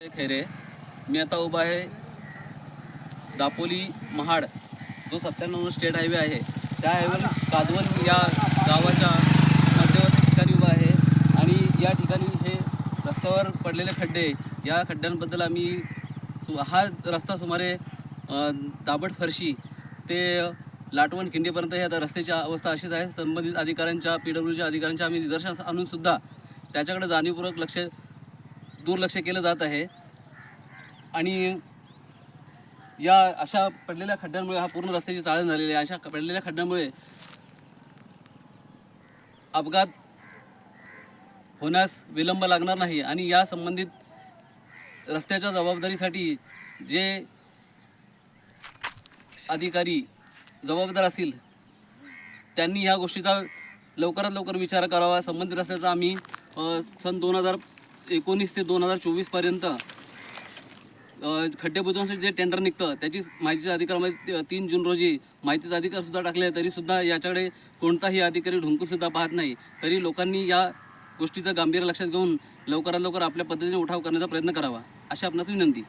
खैरे. मी आता उभा आहे दापोली महाड. जो सत्त्याण्णव स्टेट हायवे आहे. त्या हायवेवर कादवण या गावाच्या मध्यवर्ती ठिकाणी उभा आहे. आणि या ठिकाणी हे रस्त्यावर पडलेले खड्डे या खड्ड्यांबद्दल आम्ही सु हा रस्ता सुमारे दाबट फरशी ते लाटवण खिंडीपर्यंत ह्या रस्त्याची अवस्था अशीच आहे. संबंधित अधिकाऱ्यांच्या पी डब्ल्यूच्या अधिकाऱ्यांच्या आम्ही निदर्शनास आणून सुद्धा त्याच्याकडे जाणीवपूर्वक लक्ष दुर्लक्ष केलं जात आहे. आणि या अशा पडलेल्या खड्ड्यांमुळे हा पूर्ण रस्त्याची चाळण झालेली आहे. अशा पडलेल्या खड्ड्यांमुळे अपघात होण्यास विलंब लागणार नाही. आणि या संबंधित रस्त्याच्या जबाबदारीसाठी जे अधिकारी जबाबदार असतील त्यांनी ह्या गोष्टीचा लवकरात लवकर विचार करावा. संबंधित रस्त्याचा आम्ही सन दोन हजार एकोणीस ते दोन हजार चोवीसपर्यंत खड्डे बुजवण्यासाठी जे टेंडर निघतं त्याची माहितीच्या अधिकारामध्ये म्हणजे, तीन जून रोजी माहितीचा अधिकार सुद्धा टाकले तरीसुद्धा तरी सुद्धा याच्याकडे कोणताही अधिकारी ढुंकून सुद्धा पाहत नाही. तरी लोकांनी या गोष्टीचं गांभीर्य लक्षात घेऊन लवकरात लवकर आपल्या पद्धतीने उठाव करण्याचा प्रयत्न करावा अशी आपणास विनंती.